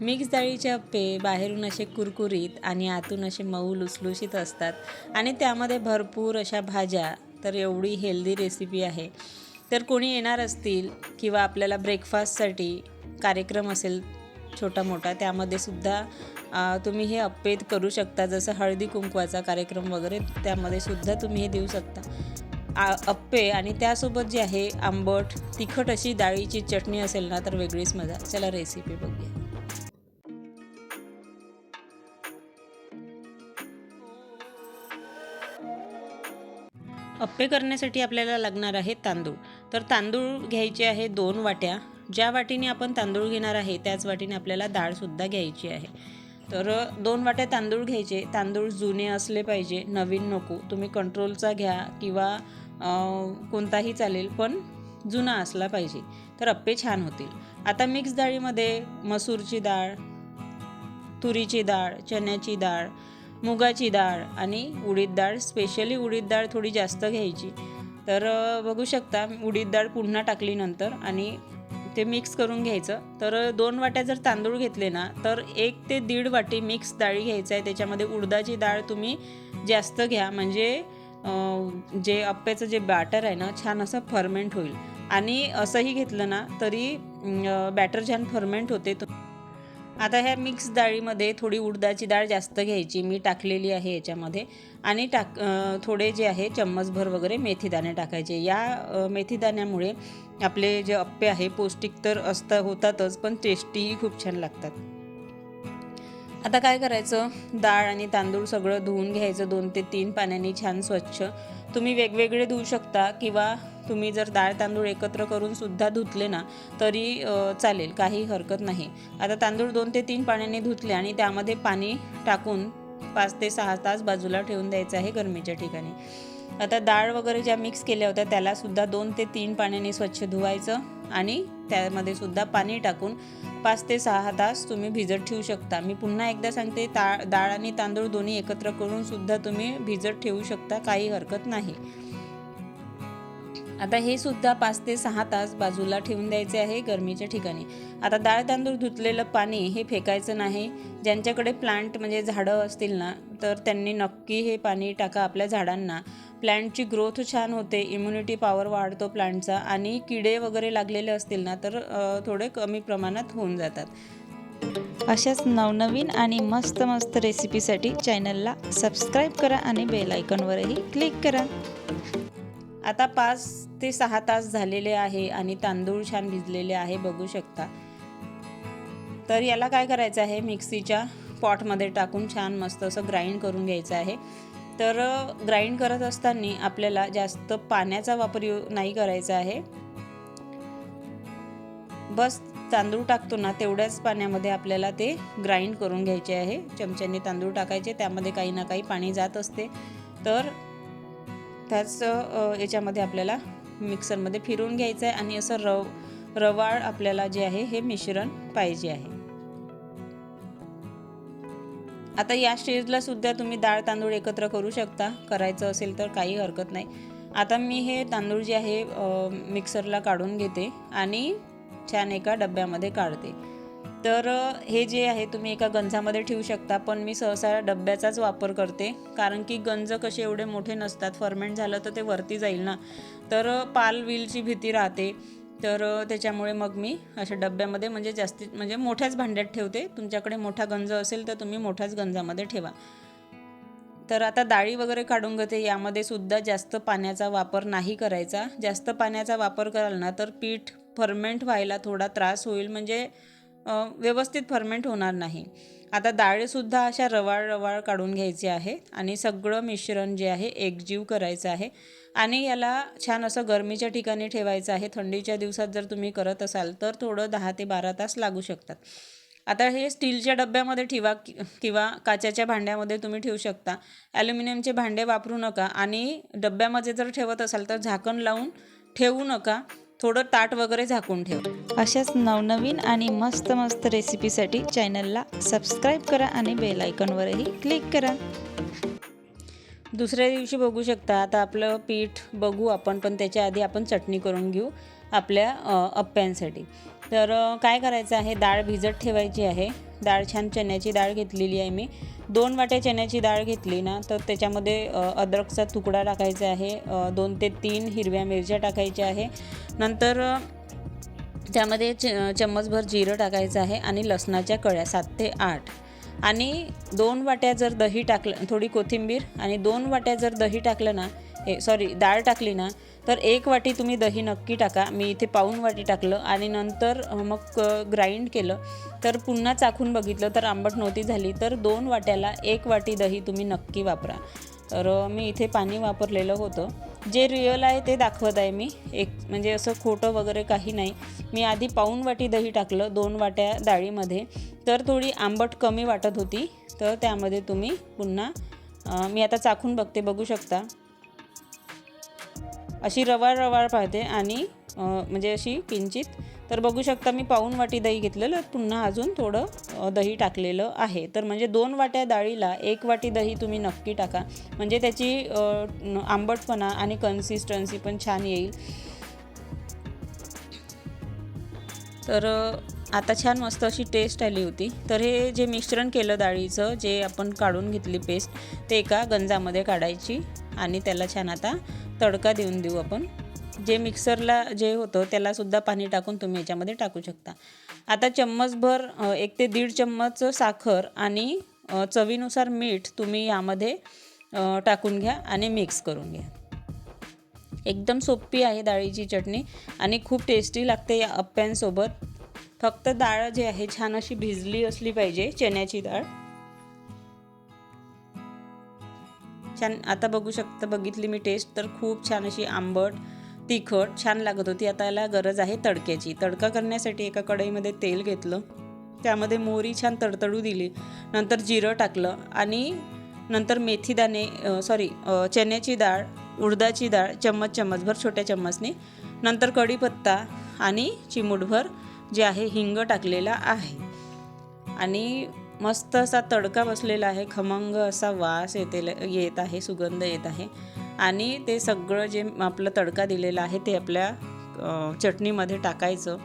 Mix डाळीचे अप्पे बाहेरून असे कुरकुरीत आणि आतून असे मऊ लुसलुशीत असतात. आणि त्यामध्ये भरपूर अशा भाज्या तर एवढी हेल्दी रेसिपी आहे. तर कोणी येणार असतील किंवा आपल्याला ब्रेकफास्टसाठी कार्यक्रम असेल छोटा मोठा त्यामध्ये सुद्धा तुम्ही हे अप्पे करू शकता. जसं हळदी कुंकवाचा कार्यक्रम वगैरे त्यामध्ये सुद्धा तुम्ही हे देऊ शकता. आ अप्पे आणि त्यासोबत जे आहे आंबट तिखट अशी डाळीची चटणी असेल ना तर वेगळीच मजा. चला रेसिपी बघूया. अप्पे करण्यासाठी आपल्याला लागणार आहे तांदूळ. तर तांदूळ घ्यायचे आहे दोन वाट्या. ज्या वाटीने आपण तांदूळ घेणार आहे त्याच वाटीने आपल्याला डाळसुद्धा घ्यायची आहे. तर दोन वाट्या तांदूळ घ्यायचे. तांदूळ जुने असले पाहिजे. नवीन नको. तुम्ही कंट्रोलचा घ्या किंवा कोणताही चालेल पण जुना असला पाहिजे. तर अप्पे छान होतील. आता मिक्स डाळीमध्ये मसूरची डाळ तुरीची डाळ चण्याची डाळ मुगाची डाळ आणि उडीद डाळ स्पेशली उडीद डाळ थोडी जास्त घ्यायची. तर बघू शकता उडीद डाळ पुन्हा टाकली नंतर आणि ते मिक्स करून घ्यायचं. तर दोन वाट्या जर तांदूळ घेतले ना तर एक ते दीड वाटी मिक्स डाळी घ्यायचं आहे. त्याच्यामध्ये उडदाची डाळ तुम्ही जास्त घ्या. म्हणजे जे अप्प्याचं जे बॅटर आहे ना छान असं फर्मेंट होईल. आणि असंही घेतलं ना तरी बॅटर छान फर्मेंट होते. आता ह्या मिक्स डाळीमध्ये थोडी उडदाची डाळ जास्त घ्यायची. मी टाकलेली आहे याच्यामध्ये. आणि टाक थोडे जे आहे चम्मचभर वगैरे मेथीदाणे टाकायचे. या मेथीदाण्यामुळे आपले जे अप्पे आहे पौष्टिक तर असता होतातच पण टेस्टीही खूप छान लागतात. आता काय करायचं? डाळ आणि तांदूळ सगळं धुवून घ्यायचं. दोन ते तीन पाण्याने छान स्वच्छ. तुम्ही वेगवेगळे धुवू शकता किंवा तुम्ही जर डाळ तांदूळ एकत्र करून सुद्धा धुतले ना तरी चालेल काही हरकत नाही. आता तांदूळ दोन ते तीन पाण्याने धुतले आणि त्यामध्ये पाणी टाकून पाच ते सहा तास बाजूला ठेवून द्यायचं आहे गरमीच्या ठिकाणी. आता डाळ वगैरे ज्या मिक्स केल्या होत्या त्यालासुद्धा दोन ते तीन पाण्याने स्वच्छ धुवायचं आणि त्यामध्ये सुद्धा पाणी टाकून पाच ते सहा तास तुम्ही भिजत ठेवू शकता. मी पुन्हा एकदा सांगते ता डाळ आणि तांदूळ दोन्ही एकत्र करून सुद्धा तुम्ही भिजत ठेवू शकता काही हरकत नाही. आता हे सुद्धा पाच ते सहा तास बाजूला ठेवून द्यायचे आहे गरमीच्या ठिकाणी. आता डाळ तांदूळ धुतलेलं पाणी हे फेकायचं नाही. ज्यांच्याकडे प्लांट म्हणजे झाडं असतील ना तर त्यांनी नक्की हे पाणी टाका आपल्या झाडांना. प्लांटची ग्रोथ छान होते इम्युनिटी पॉवर वाढतो प्लांटचा आणि किडे वगैरे लागलेले असतील ना तर थोडे कमी प्रमाणात होऊन जातात. अशाच नवनवीन आणि मस्त मस्त रेसिपीसाठी चॅनलला सबस्क्राईब करा आणि बेल आयकॉनवरही क्लिक करा. आता पाच ते सहा तास झालेले आहे आणि तांदूळ छान भिजलेले आहे बघू शकता. तर याला काय करायचं आहे? मिक्सीच्या पॉटमध्ये टाकून छान मस्त असं ग्राइंड करून घ्यायचं आहे. तर ग्राइंड करत असताना आपल्याला जास्त पाण्याचा वापर नाही करायचा आहे. बस तांदूळ टाकतो ना तेवढ्याच पाण्यामध्ये आपल्याला ते ग्राइंड करून घ्यायचे आहे. चमच्याने तांदूळ टाकायचे त्यामध्ये काही ना काही पाणी जात असते. तर त्याच याच्यामध्ये आपल्याला मिक्सरमध्ये फिरवून घ्यायचं आहे आणि असं रव रवाळ आपल्याला जे आहे हे मिश्रण पाहिजे आहे. आता या स्टेजला सुद्धा तुम्ही डाळ तांदूळ एकत्र करू शकता. करायचं असेल तर काही हरकत नाही. आता मी हे तांदूळ जे आहे मिक्सरला काढून घेते आणि छान एका डब्यामध्ये काढते. तर हे जे आहे तुम्ही एका गंजामध्ये ठेवू शकता पण मी सहसा डब्याचाच वापर करते. कारण की गंज कसे एवढे मोठे नसतात फर्मेंट झालं तर ते वरती जाईल ना. तर पाल विलची भीती राहते. तर त्याच्यामुळे मग मी अशा डब्यामध्ये म्हणजे जास्तीत म्हणजे मोठ्याच भांड्यात ठेवते. तुमच्याकडे मोठा गंज असेल तर तुम्ही मोठ्याच गंजामध्ये ठेवा. तर आता डाळी वगैरे काढून घेते यामध्ये सुद्धा जास्त पाण्याचा वापर नाही करायचा. जास्त पाण्याचा वापर कराल ना तर पीठ फर्मेंट व्हायला थोडा त्रास होईल. म्हणजे व्यवस्थित फर्मेंट होणार नाही. आता डाळीसुद्धा अशा रवाळ रवाळ काढून घ्यायची आहे आणि सगळं मिश्रण जे आहे एकजीव करायचं आहे. आणि याला छान असं गरमीच्या ठिकाणी ठेवायचं आहे. थंडीच्या दिवसात जर तुम्ही करत असाल तर थोडं दहा ते बारा तास लागू शकतात. आता हे स्टीलच्या डब्यामध्ये ठेवा कि- किंवा काचेच्या भांड्यामध्ये तुम्ही ठेवू शकता. ॲल्युमिनियमचे भांडे वापरू नका आणि डब्यामध्ये जर ठेवत असाल तर झाकण लावून ठेवू नका. थोडं ताट वगैरे झाकून ठेव. अशाच नवनवीन आणि मस्त मस्त रेसिपीसाठी चॅनलला सबस्क्राईब करा आणि बेल आयकॉनवरही क्लिक करा. दुसऱ्या दिवशी बघू शकता आता आपलं पीठ बघू आपण पण त्याच्या आधी आपण चटणी करून घेऊ आपल्या अप्प्यांसाठी. तर काय करायचं आहे? डाळ भिजत ठेवायची आहे. डाळ छान चण्याची डाळ घेतलेली आहे मी. दोन वाट्या चण्याची डाळ घेतली ना तर त्याच्यामध्ये अद्रकचा तुकडा टाकायचा आहे दोन ते तीन हिरव्या मिरच्या टाकायच्या आहे. नंतर त्यामध्ये च चम्मचभर जिरं टाकायचं आहे आणि लसणाच्या कळ्या सात ते आठ. आणि दोन वाट्या जर दही टाकलं थोडी कोथिंबीर आणि दोन वाट्या जर दही टाकलं ना ए सॉरी डाळ टाकली ना तर एक वाटी तुम्ही दही नक्की टाका. मी इथे पाऊन वाटी टाकलं आणि नंतर मग ग्राइंड केलं. तर पुन्हा चाखून बघितलं तर आंबट नव्हती झाली. तर दोन वाट्याला एक वाटी दही तुम्ही नक्की वापरा. तर मी इथे पाणी वापरलेलं होतं. जे रिअल आहे ते दाखवत आहे मी. एक म्हणजे असं खोटं वगैरे काही नाही. मी आधी पाऊन वाटी दही टाकलं दोन वाट्या डाळीमध्ये. तर थोडी आंबट कमी वाटत होती. तर त्यामध्ये तुम्ही पुन्हा मी आता चाखून बघते बघू शकता. अशी रवाळ रवाळ पाहते आणि म्हणजे अशी किंचित तर बघू शकता मी पाऊन वाटी दही घेतलेलं पुन्हा अजून थोडं दही टाकलेलं आहे. तर म्हणजे दोन वाट्या डाळीला एक वाटी दही तुम्ही नक्की टाका. म्हणजे त्याची आंबटपणा आणि कन्सिस्टन्सी पण छान येईल. तर आता छान मस्त अशी टेस्ट आली होती. तर हे जे मिश्रण केलं डाळीचं जे आपण काढून घेतली पेस्ट ते एका गंजामध्ये काढायची आणि त्याला छान आता तडका देऊन देऊ आपण. जे मिक्सरला जे होतं त्यालासुद्धा पाणी टाकून तुम्ही याच्यामध्ये टाकू शकता. आता चम्मचभर एक ते दीड चम्मच साखर आणि चवीनुसार मीठ तुम्ही यामध्ये टाकून घ्या आणि मिक्स करून घ्या. एकदम सोपी आहे डाळीची चटणी आणि खूप टेस्टी लागते या अप्प्यांसोबत. फक्त डाळ जी आहे छान अशी भिजली असली पाहिजे चण्याची डाळ. छान आता बघू शकता बघितली मी टेस्ट तर खूप छान अशी आंबट तिखट छान लागत होती. आता याला गरज आहे तडक्याची. तडका करण्यासाठी एका कढईमध्ये तेल घेतलं. त्यामध्ये मोहरी छान तडतडू दिली. नंतर जिरं टाकलं आणि नंतर मेथीदाणे सॉरी चण्याची डाळ उडदाची डाळ चम्मच चम्मचभर छोट्या चम्मचने. नंतर कढीपत्ता आणि चिमूटभर जे आहे हिंग टाकलेला आहे. आणि मस्त असा तडका बसलेला आहे खमंग असा वास येते येत आहे सुगंध येत आहे. आणि ते सगळं जे आपलं तडका दिलेलं आहे ते आपल्या चटणीमध्ये टाकायचं.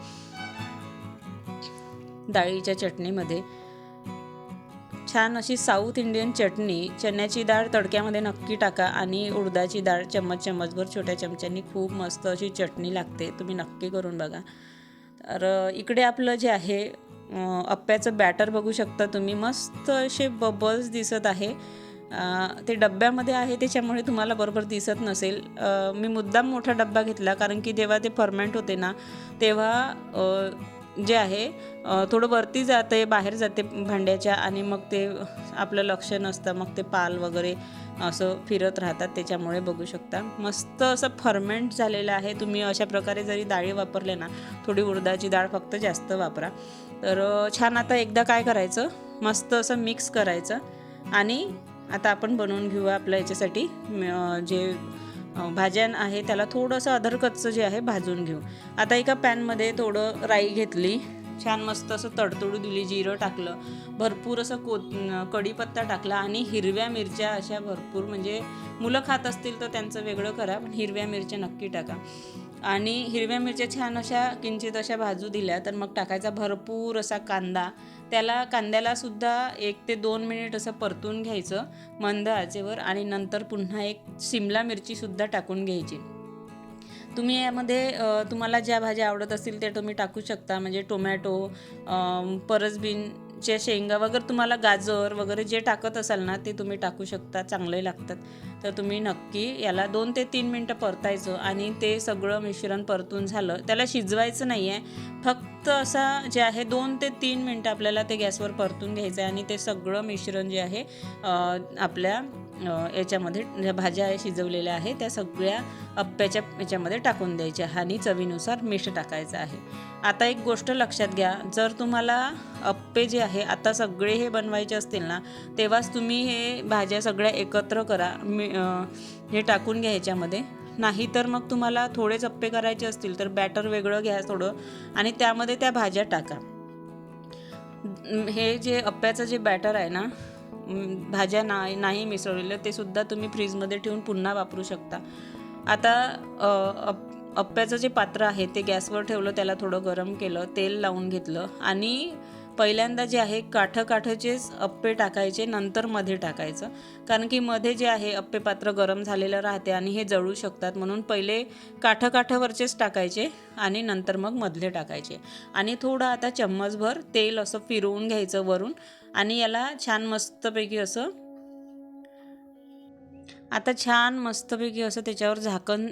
डाळीच्या चटणीमध्ये. छान अशी साऊथ इंडियन चटणी चण्याची डाळ तडक्यामध्ये नक्की टाका आणि उडदाची डाळ चम्मच चम्मचभर छोट्या चमच्यांनी खूप मस्त अशी चटणी लागते. तुम्ही नक्की करून बघा. तर इकडे आपलं जे आहे अप्प्याचं बॅटर बघू शकता तुम्ही. मस्त असे बबल्स दिसत आहे. ते डब्यामध्ये आहे त्याच्यामुळे तुम्हाला बरोबर दिसत नसेल. मी मुद्दाम मोठा डब्बा घेतला कारण की जेव्हा ते फर्मेंट होते ना तेव्हा जे आहे थोडं वरती जाते बाहेर जाते भांड्याच्या आणि मग ते आपलं लक्ष नसतं मग ते पाल वगैरे असं फिरत राहतात. त्याच्यामुळे बघू शकता. मस्त असं फर्मेंट झालेलं आहे. तुम्ही अशा प्रकारे जरी डाळी वापरले ना थोडी उडदाची डाळ फक्त जास्त वापरा. तर छान आता एकदा काय करायचं? मस्त असं मिक्स करायचं. आणि आता आपण बनवून घेऊया आपल्या याच्यासाठी जे भाज्या आहे त्याला थोडंसं अधरकच्चं जे आहे भाजून घेऊ. आता एका पॅनमध्ये थोडं राई घेतली. छान मस्त असं तडतडू दिली जिरं टाकलं. भरपूर असं को कढीपत्ता टाकला आणि हिरव्या मिरच्या अशा भरपूर म्हणजे मुलं खात असतील तर त्यांचं वेगळं करा पण हिरव्या मिरच्या नक्की टाका. आणि हिरव्या मिरच्या छान अशा किंचित अशा भाजू दिल्या तर मग टाकायचा भरपूर असा कांदा. त्याला कांद्याला सुद्धा एक ते दोन मिनिट असं परतून घ्यायचं मंद आचेवर आणि नंतर पुन्हा एक शिमला मिरचीसुद्धा टाकून घ्यायची. तुम्ही यामध्ये तुम्हाला ज्या भाज्या आवडत असतील त्या तुम्ही टाकू शकता म्हणजे टोमॅटो परसबीन परसबीनच्या शेंगा वगैरे तुम्हाला गाजर वगैरे जे टाकत असाल ना ते तुम्ही टाकू शकता चांगले लागतात. तर तुम्ही नक्की याला दोन ते तीन मिनटं परतायचं आणि ते सगळं मिश्रण परतून झालं. त्याला शिजवायचं नाही आहे फक्त असा जे आहे दोन ते तीन मिनटं आपल्याला ते गॅसवर परतून घ्यायचं आहे आणि ते सगळं मिश्रण जे आहे आपल्या याच्यामध्ये ज्या भाज्या शिजवलेल्या आहे त्या सगळ्या अप्प्याच्या याच्यामध्ये टाकून द्यायच्या. आणि चवीनुसार मीठ टाकायचं आहे. आता एक गोष्ट लक्षात घ्या. जर तुम्हाला अप्पे जे आहे आता सगळे हे बनवायचे असतील ना तेव्हाच तुम्ही हे भाज्या सगळ्या एकत्र करा. मी हे टाकून घ्या ह्याच्यामध्ये नाही तर मग तुम्हाला थोडेच अप्पे करायचे असतील तर बॅटर वेगळं घ्या थोडं आणि त्यामध्ये त्या भाज्या टाका. हे जे अप्प्याचं जे बॅटर आहे ना भाज्या नाही नाही मिसळलेल्या ते सुद्धा तुम्ही फ्रीजमध्ये ठेवून पुन्हा वापरू शकता. आता अप्प्याचं जे पात्र आहे ते गॅसवर ठेवलं त्याला थोडं गरम केलं तेल लावून घेतलं आणि पहिल्यांदा जे आहे काठं काठंचेच अप्पे टाकायचे नंतर मध्ये टाकायचं. कारण की मध्ये जे आहे अप्पे पात्र गरम झालेलं राहते आणि हे जळू शकतात. म्हणून पहिले काठं काठावरचेच टाकायचे आणि नंतर मग मधले टाकायचे. आणि थोडं आता चम्मचभर तेल असं फिरवून घ्यायचं वरून. आणि याला छान मस्तपैकी असं आता छान मस्तपैकी असं त्याच्यावर झाकण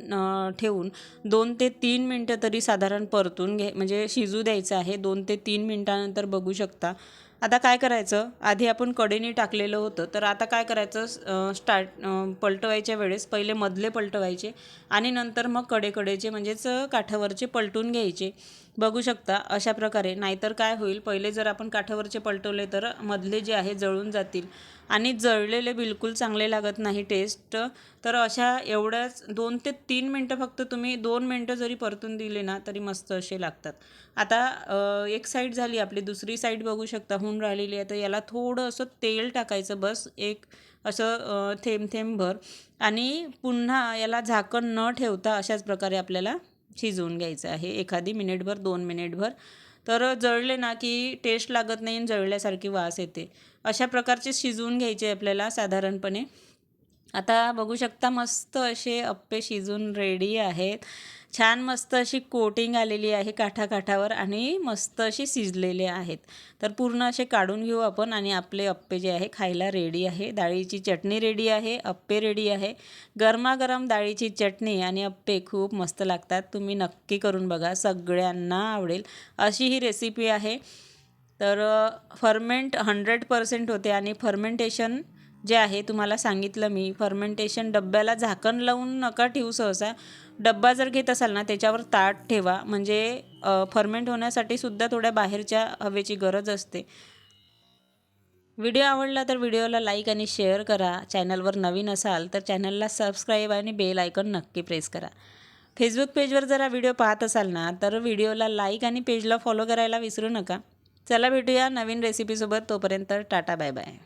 ठेवून दोन ते तीन मिनटं तरी साधारण परतून घे म्हणजे शिजू द्यायचं आहे. दोन ते तीन मिनटानंतर बघू शकता. आता काय करायचं? आधी आपण कडेने टाकलेलं होतं तर आता काय करायचं? स्टार्ट पलटवायच्या वेळेस पहिले मधले पलटवायचे आणि नंतर मग कडेकडेचे म्हणजेच काठावरचे पलटून घ्यायचे. बघू शकता अशा प्रकारे. नाहीतर काय होईल पहिले जर आपण काठावरचे पलटवले तर मधले जे आहे जळून जातील. आणि जळलेले बिलकुल चांगले लागत नाही टेस्ट तर अशा एवढ्याच दोन ते तीन मिनटं फक्त तुम्ही दोन मिनटं जरी परतून दिले ना तरी मस्त असे लागतात. आता एक साईड झाली आपली दुसरी साईड बघू शकता होऊन राहिलेली आहे. तर याला थोडं असं तेल टाकायचं बस एक असं थेंब थेंबभर आणि पुन्हा याला झाकण न ठेवता अशाच प्रकारे आपल्याला शिजवून घ्यायचं आहे. एखादी मिनिटभर दोन मिनिटभर. तर जळले ना की टेस्ट लागत नाही आणि जळल्यासारखी वास येते. अशा प्रकारचे शिजवून घ्यायचे आपल्याला साधारणपणे. आता बघू शकता मस्त असे अप्पे शिजून रेडी आहेत. छान मस्त अशी कोटिंग आलेली आहे काठाकाठावर आणि मस्त अशी शिजलेले आहेत. तर पूर्ण असे काढून घेऊ आपण आणि आपले अप्पे जे आहे खायला रेडी आहे. डाळीची चटणी रेडी आहे अप्पे रेडी आहे. गरमागरम डाळीची चटणी आणि अप्पे खूप मस्त लागतात. तुम्ही नक्की करून बघा सगळ्यांना आवडेल. अशी ही रेसिपी आहे. तर फर्मेंट हंड्रेड पर्सेंट होते आणि फर्मेंटेशन जे आहे तुम्हाला सांगितलं मी. फर्मेंटेशन डब्याला झाकण लावून नका ठेवू सहसा. डब्बा जर घेत असाल ना त्याच्यावर ताट ठेवा. म्हणजे फर्मेंट होण्यासाठी सुद्धा थोड्या बाहेरच्या हवेची गरज असते. व्हिडिओ आवडला तर व्हिडिओला लाईक आणि शेअर करा. चॅनलवर नवीन असाल तर चॅनलला सबस्क्राईब आणि बेल आयकॉन नक्की प्रेस करा. फेसबुक पेजवर जर व्हिडिओ पाहत असाल ना तर व्हिडिओला लाईक आणि पेजला फॉलो करायला विसरू नका. चला भेटूया नवीन रेसिपीसोबत तोपर्यंत टाटा बाय बाय